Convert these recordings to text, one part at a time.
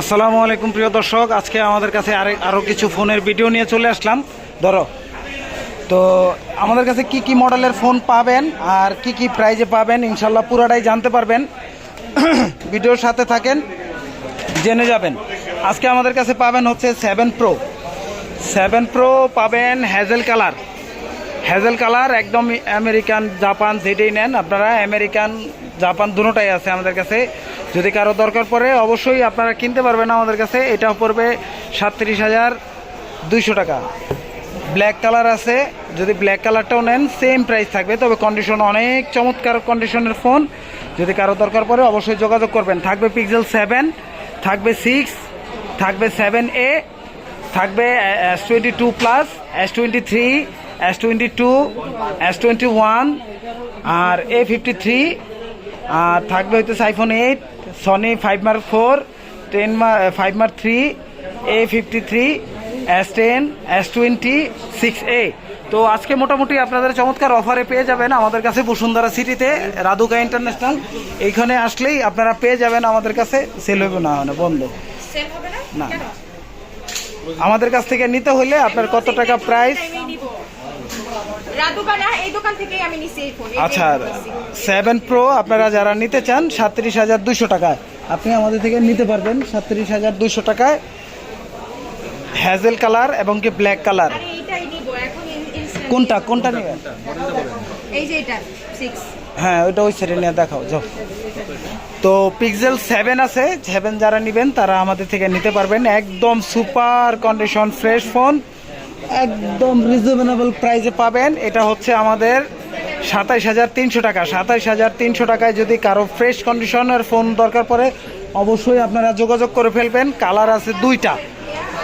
আসসালামু আলাইকুম প্রিয় দর্শক, আজকে আমাদের কাছে আরে আরও কিছু ফোনের ভিডিও নিয়ে চলে আসলাম। ধরো, তো আমাদের কাছে কি কি মডেলের ফোন পাবেন আর কি কি প্রাইজে পাবেন, ইনশাল্লাহ পুরাটাই জানতে পারবেন। ভিডিওর সাথে থাকেন, জেনে যাবেন। আজকে আমাদের কাছে পাবেন হচ্ছে সেভেন প্রো সেভেন প্রো পাবেন হ্যাজেল কালার হ্যাজেল কালার একদম আমেরিকান জাপান যেটাই নেন আপনারা আমেরিকান জাপান দুটোটাই আছে আমাদের কাছে। যদি কারও দরকার পড়ে, অবশ্যই আপনারা কিনতে পারবেন আমাদের কাছে। এটা পড়বে সাতত্রিশ হাজার দুইশো টাকা। ব্ল্যাক কালার আছে। যদি ব্ল্যাক কালারটাও নেন সেম প্রাইস থাকবে। তবে কন্ডিশন অনেক চমৎকার কন্ডিশনের ফোন যদি কারও দরকার পড়ে, অবশ্যই যোগাযোগ করবেন। থাকবে পিক্সেল সেভেন থাকবে সিক্স থাকবে সেভেন এ থাকবে S twenty two plus S twenty three S twenty two S twenty one R A fifty three আর থাকবে হয়তো siphon eight Sony five mark four ten mark five mark three A fifty three S ten S twenty six এ তো আজকে মোটামুটি আপনাদের চমৎকার অফারে পেয়ে যাবেন আমাদের কাছে বসুন্ধরা সিটিতে রাধুকা ইন্টারন্যাশনাল। এইখানে আসলেই আপনারা পেয়ে যাবেন আমাদের কাছে সেল হইব না বন্ধ। সেল না? না। আমাদের কাছ থেকে নিতে হলে আপনার কত টাকা প্রাইস টাইমেই নিব। রাধুকা না এই দোকান থেকেই আমি নিছি এই ফোন আচ্ছা সেভেন প্রো আপনারা যারা নিতে চান সাতত্রিশ হাজার দুশো টাকায়। আপনি আমাদের থেকে নিতে পারবেন সাতত্রিশ হাজার দুশো টাকায়। হ্যাজেল কালার এবং কি ব্ল্যাক কালার কোনটা কোনটা নেবেন? এই যে এটা হ্যাঁ ওইটা ওই সাইডে নিয়ে দেখাও যাও। তো পিক্সেল সেভেন আছে সেভেন যারা নেবেন তারা আমাদের থেকে নিতে পারবেন। একদম সুপার কন্ডিশন ফ্রেশ ফোন একদম রিজনেবল প্রাইসে পাবেন। এটা হচ্ছে আমাদের সাতাইশ হাজার তিনশো টাকা। সাতাইশ হাজার তিনশো টাকায় যদি কারও ফ্রেশ কন্ডিশনের ফোন দরকার পড়ে, অবশ্যই আপনারা যোগাযোগ করে ফেলবেন। কালার আছে দুইটা।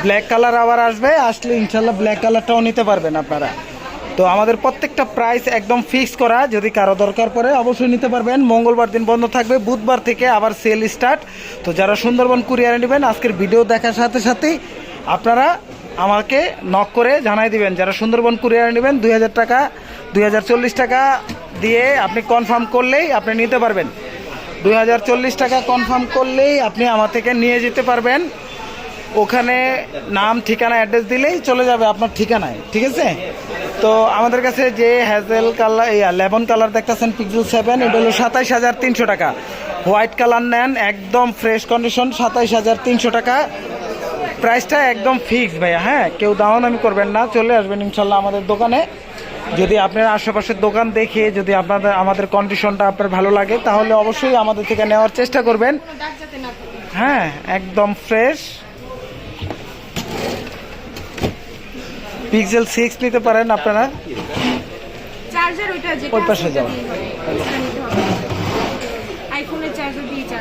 ব্ল্যাক কালার আবার আসবে। আসলে ইনশাল্লাহ ব্ল্যাক কালারটাও নিতে পারবেন আপনারা। তো আমাদের প্রত্যেকটা প্রাইস একদম ফিক্স করা। যদি কারও দরকার পড়ে, অবশ্যই নিতে পারবেন। মঙ্গলবার দিন বন্ধ থাকবে। বুধবার থেকে আবার সেল স্টার্ট তো যারা সুন্দরবন কুরিয়ারে নেবেন, আজকের ভিডিও দেখার সাথে সাথেই আপনারা আমাকে নক করে জানাই দিবেন, যারা সুন্দরবন কুরিয়ারে নেবেন, দুই হাজার টাকা, দুই হাজার চল্লিশ টাকা দিয়ে আপনি কনফার্ম করলেই আপনি নিতে পারবেন। দুই হাজার চল্লিশ টাকা কনফার্ম করলেই আপনি আমার থেকে নিয়ে যেতে পারবেন। ওখানে নাম, ঠিকানা অ্যাড্রেস দিলেই চলে যাবে আপনার ঠিকানায়, ঠিক আছে? তো আমাদের কাছে যে হ্যাজেল কালার ইয়া লেমন কালার দেখতেছেন পিক্সেল সেভেন এটা হলো সাতাইশ হাজার তিনশো টাকা। হোয়াইট কালার নেন, একদম ফ্রেশ কন্ডিশন সাতাইশ হাজার তিনশো টাকা। প্রাইসটা একদম ফিক্স ভাইয়া হ্যাঁ? কেউ দামাদামি করবেন না চলে আসবেন ইনশাল্লাহ আমাদের দোকানে। যদি আপনার আশেপাশের দোকান দেখে যদি আপনাদের আমাদের কন্ডিশনটা আপনার ভালো লাগে তাহলে অবশ্যই আমাদের থেকে নেওয়ার চেষ্টা করবেন। হ্যাঁ একদম ফ্রেশ পিক্সেল সিক্স নিতে পারেন আপনারা। ওই পাশে চার্জ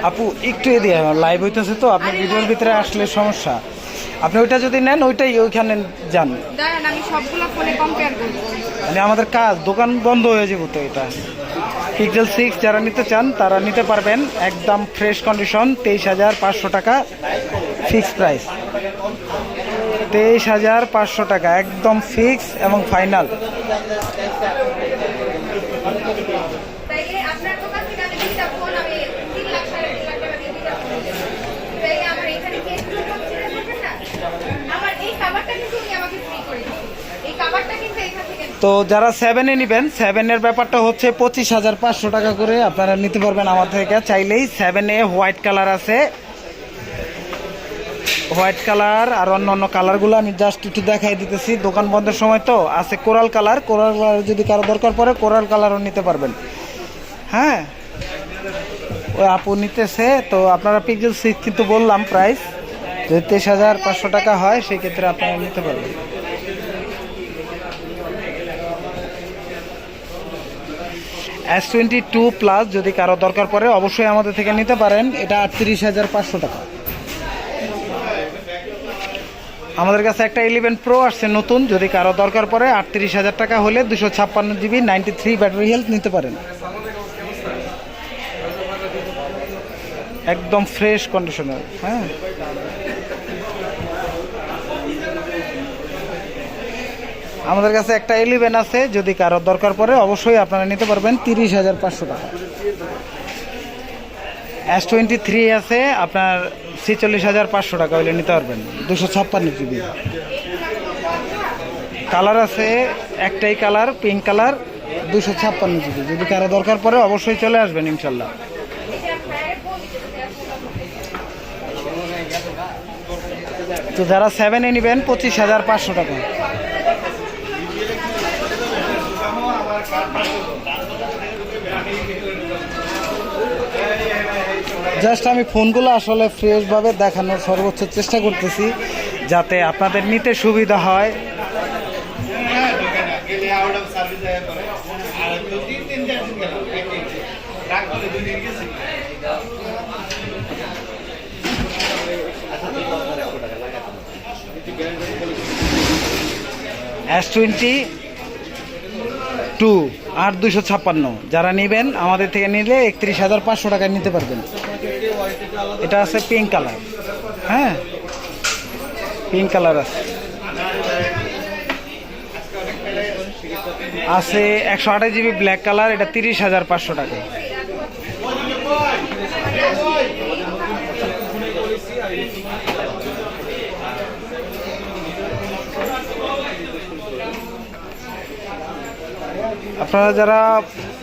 আপু একটু এ দিয়ে লাইভ হইতেছে তো আপনি ভিডিওর ভিতরে আসলে সমস্যা। আপনি ওইটা যদি নেন ওইটাই ওইখানে যান। দাঁড়ান আমি সবগুলো ফোনে কম্পেয়ার করব মানে আমাদের কাজ দোকান বন্ধ হয়ে যাবে তো এটা। পিক্সেল সিক্স যারা নিতে চান তারা নিতে পারবেন একদম ফ্রেশ কন্ডিশন তেইশ হাজার পাঁচশো টাকা ফিক্স প্রাইস তেইশ হাজার পাঁচশো টাকা একদম ফিক্স এবং ফাইনাল তাইলে আপনার দোকান থেকে আমি দুইটা ফোন আমি তিন লাখ সাড়ে তিন লাখ টাকা দিয়ে দুইটা ফোন নিয়েছি। তাইলে আমার এখানে কি একটু কনসিডার করবেন না আমার এই কাভারটা কিন্তু উনি আমাকে ফ্রি করে দিয়েছে এই কাভারটা কিন্তু এখান থেকে তো যারা সেভেনে নেবেন সেভেনের ব্যাপারটা হচ্ছে পঁচিশ হাজার পাঁচশো টাকা করে আপনারা নিতে পারবেন আমার থেকে। চাইলেই সেভেনে হোয়াইট কালার আছে। হোয়াইট কালার আর অন্য অন্য কালারগুলো আমি জাস্ট একটু দেখাই দিতেছি। দোকান বন্ধের সময় তো আছে কোরাল কালার কোরাল কালার যদি কারও দরকার পড়ে কোরাল কালারও নিতে পারবেন। হ্যাঁ? ওই আপু নিতেছে, তো আপনারা পিক্সেল সিক্স কিন্তু বললাম প্রাইস যদি তেইশ হাজার পাঁচশো টাকা হয়, সেই ক্ষেত্রে আপনারা নিতে পারবেন। এস টোয়েন্টি টু প্লাস যদি কারও দরকার পড়ে, অবশ্যই আমাদের থেকে নিতে পারেন। এটা আটত্রিশ হাজার পাঁচশো টাকা। আমাদের কাছে একটা ইলেভেন প্রো আসছে, নতুন। যদি কারও দরকার পড়ে, আটত্রিশ হাজার টাকা হলে দুশো ছাপ্পান্ন GB ninety three battery health নিতে পারেন। একদম ফ্রেশ কন্ডিশনার হ্যাঁ। আমাদের কাছে একটা ইলেভেন আছে যদি কারোর দরকার পড়ে অবশ্যই আপনারা নিতে পারবেন তিরিশ হাজার পাঁচশো টাকা। এস টোয়েন্টি থ্রি আছে আপনার ছেচল্লিশ হাজার পাঁচশো টাকা হইলে নিতে পারবেন। দুশো ছাপ্পান্ন জিবি কালার আছে একটাই কালার পিঙ্ক কালার দুশো ছাপ্পান্ন জিবি যদি কারও দরকার পড়ে অবশ্যই চলে আসবেন ইনশাল্লাহ। তো যারা সেভেনে নেবেন পঁচিশ হাজার পাঁচশো টাকা। জাস্ট আমি ফোনগুলো আসলে ফ্রেশভাবে দেখানোর সর্বোচ্চ চেষ্টা করতেছি, যাতে আপনাদের নিতে সুবিধা হয়। এস টোয়েন্টি টু আট দুশো ছাপ্পান্ন। যারা নেবেন, আমাদের থেকে নিলে একত্রিশ হাজার পাঁচশো টাকায় নিতে পারবেন। এটা আছে পিঙ্ক কালার হ্যাঁ? পিঙ্ক কালার আছে। আছে একশো আঠাশ জিবি ব্ল্যাক কালার এটা তিরিশ হাজার পাঁচশো টাকা। আপনারা যারা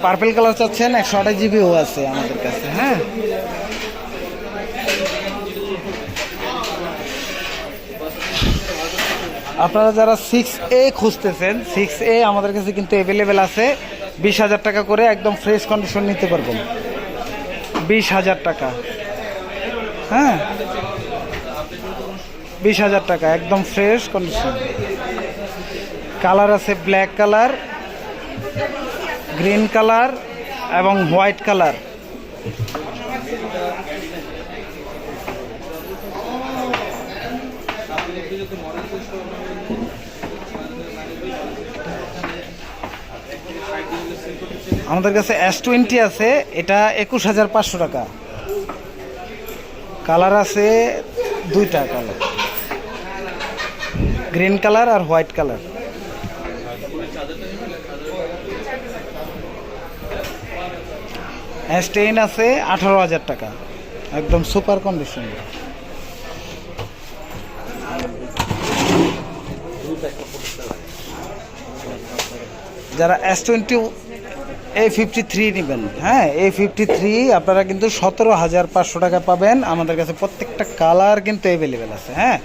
পার্পেল কালার চাচ্ছেন, একশো আঠাশ জিবিও আছে আমাদের কাছে হ্যাঁ? আপনারা যারা সিক্স এ খুঁজতেছেন সিক্স এ আমাদের কাছে কিন্তু অ্যাভেলেবেল আছে। বিশ হাজার টাকা করে একদম ফ্রেশ কন্ডিশন নিতে পারবেন। বিশ হাজার টাকা। হ্যাঁ? বিশ হাজার টাকা, একদম ফ্রেশ কন্ডিশন কালার আছে ব্ল্যাক কালার গ্রিন কালার এবং হোয়াইট কালার আমাদের কাছে এস টোয়েন্টি আছে, এটা একুশ হাজার পাঁচশো টাকা। কালার আছে দুইটা কালার গ্রিন কালার আর হোয়াইট কালার এস টেন আছে আঠারো হাজার টাকা। একদম সুপার কন্ডিশন যারা S twenty A fifty three নেবেন হ্যাঁ এ ফিফটি থ্রি আপনারা কিন্তু সতেরো হাজার পাঁচশো টাকা পাবেন। আমাদের কাছে প্রত্যেকটা কালার কিন্তু অ্যাভেলেবেল আছে হ্যাঁ।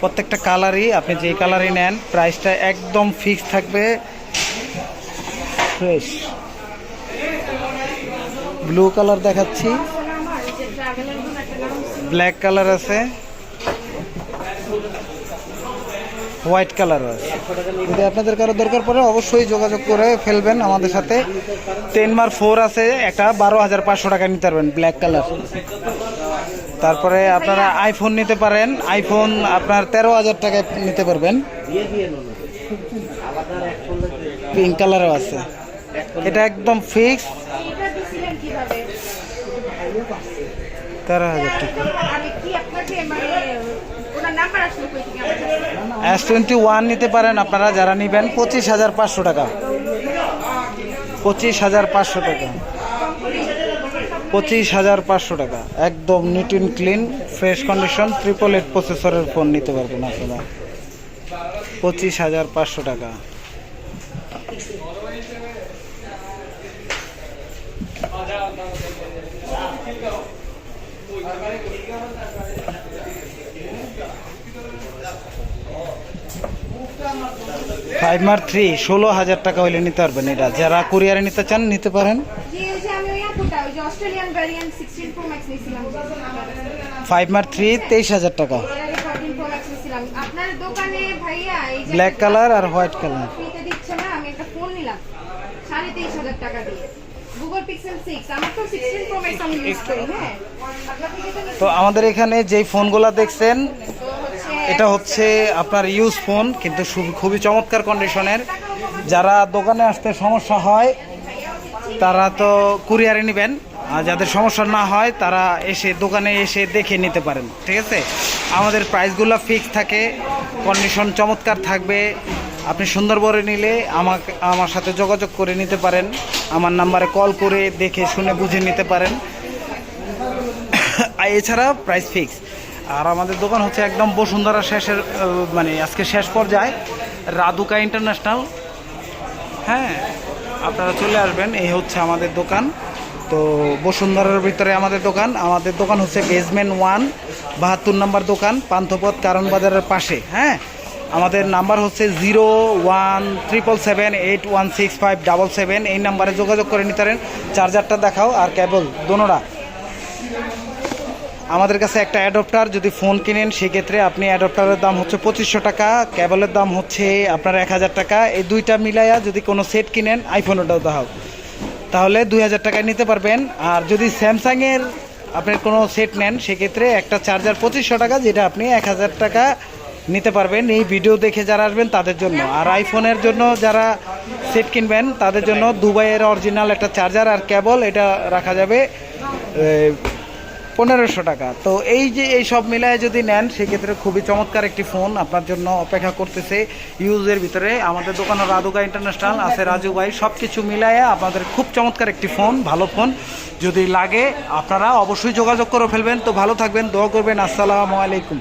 প্রত্যেকটা কালারই, আপনি যেই কালারই নেন প্রাইসটা একদম ফিক্স থাকবে। ফ্রেশ ব্লু কালার দেখাচ্ছি। ব্ল্যাক কালার আছে। হোয়াইট কালারও আছে যদি আপনাদের কারও দরকার পড়ে, অবশ্যই যোগাযোগ করে ফেলবেন আমাদের সাথে। টেন মার ফোর আছে, একটা বারো হাজার পাঁচশো টাকা নিতে পারবেন ব্ল্যাক কালার তারপরে আপনারা আইফোন নিতে পারেন। আইফোন আপনার তেরো হাজার টাকায় নিতে পারবেন। পিঙ্ক কালারও আছে। এটা একদম ফিক্স তেরো হাজার টাকা। এস টোয়েন্টি ওয়ান নিতে পারেন আপনারা, যারা নেবেন পঁচিশ হাজার পাঁচশো টাকা। পঁচিশ হাজার পাঁচশো টাকা। পঁচিশ হাজার পাঁচশো টাকা। একদম neat and clean fresh condition triple eight প্রসেসরের ফোন নিতে পারবেন আপনারা। পঁচিশ হাজার পাঁচশো টাকা। ফাইভ মার থ্রি ষোলো হাজার টাকা হইলে নিতে পারবেন এটা। যারা কুরিয়ারে নিতে চান নিতে পারেন। ফাইভ মার থ্রি তেইশ হাজার টাকা। ব্ল্যাক কালার আর হোয়াইট কালার দিচ্ছে না আমি একটা ফোন নিলাম। সাড়ে তেইশ হাজার টাকা দিয়ে। হ্যাঁ। তো আমাদের এখানে যেই ফোনগুলো দেখছেন, এটা হচ্ছে আপনার ইউজ ফোন কিন্তু খুবই চমৎকার কন্ডিশনের যারা দোকানে আসতে সমস্যা হয়, তারা তো কুরিয়ারে নেবেন। আর যাদের সমস্যা না হয়, তারা এসে দোকানে এসে দেখে নিতে পারেন, ঠিক আছে? আমাদের প্রাইসগুলো ফিক্স থাকে কন্ডিশন চমৎকার থাকবে। আপনি সুন্দরবনে নিলে আমাকে, আমার সাথে যোগাযোগ করে নিতে পারেন। আমার নাম্বারে কল করে দেখে শুনে বুঝে নিতে পারেন। আর এছাড়া প্রাইস ফিক্স আর আমাদের দোকান হচ্ছে একদম বসুন্ধরা শেষের মানে আজকে শেষ পর্যায়ে রাদুকা ইন্টারন্যাশনাল। হ্যাঁ আপনারা চলে আসবেন, এই হচ্ছে আমাদের দোকান। তো বসুন্ধরার ভিতরে আমাদের দোকান। আমাদের দোকান হচ্ছে বেসমেন্ট ওয়ান বাহাত্তর নম্বর দোকান, পান্থপথ কারণ বাজারের পাশে। হ্যাঁ আমাদের নাম্বার হচ্ছে zero one triple seven eight one six five double seven. এই নাম্বারে যোগাযোগ করে নিতে পারেন। চার্জারটা দেখাও আর কেবল দোনোটা আমাদের কাছে একটা অ্যাডপ্টার, যদি ফোন কিনেন, সেক্ষেত্রে আপনি অ্যাডপ্টারের দাম হচ্ছে পঁচিশশো টাকা, কেবলের দাম হচ্ছে আপনার এক হাজার টাকা। এই দুইটা মিলাইয়া যদি কোনো সেট কিনেন আইফোনেরটাও দাও তাহলে দুই হাজার টাকায় নিতে পারবেন। আর যদি স্যামসাংয়ের আপনার কোনো সেট নেন, সেক্ষেত্রে একটা চার্জার পঁচিশশো টাকা, যেটা আপনি এক হাজার টাকা নিতে পারবেন এই ভিডিও দেখে যারা আসবেন তাদের জন্য। আর আইফোনের জন্য যারা সেট কিনবেন, তাদের জন্য দুবাইয়ের অরিজিনাল একটা চার্জার আর কেবল এটা রাখা যাবে পনেরোশো টাকা। তো এই যে এই সব মিলায় যদি নেন, সেক্ষেত্রে খুবই চমৎকার একটি ফোন আপনার জন্য অপেক্ষা করতেছে ইউজের ভিতরে। আমাদের দোকানে রাধুকা ইন্টারন্যাশনাল আছে রাজু ভাই। সব কিছু মিলায় আপনাদের খুব চমৎকার একটি ফোন ভালো ফোন যদি লাগে, আপনারা অবশ্যই যোগাযোগ করে ফেলবেন। তো ভালো থাকবেন, দোয়া করবেন। আসসালামু আলাইকুম।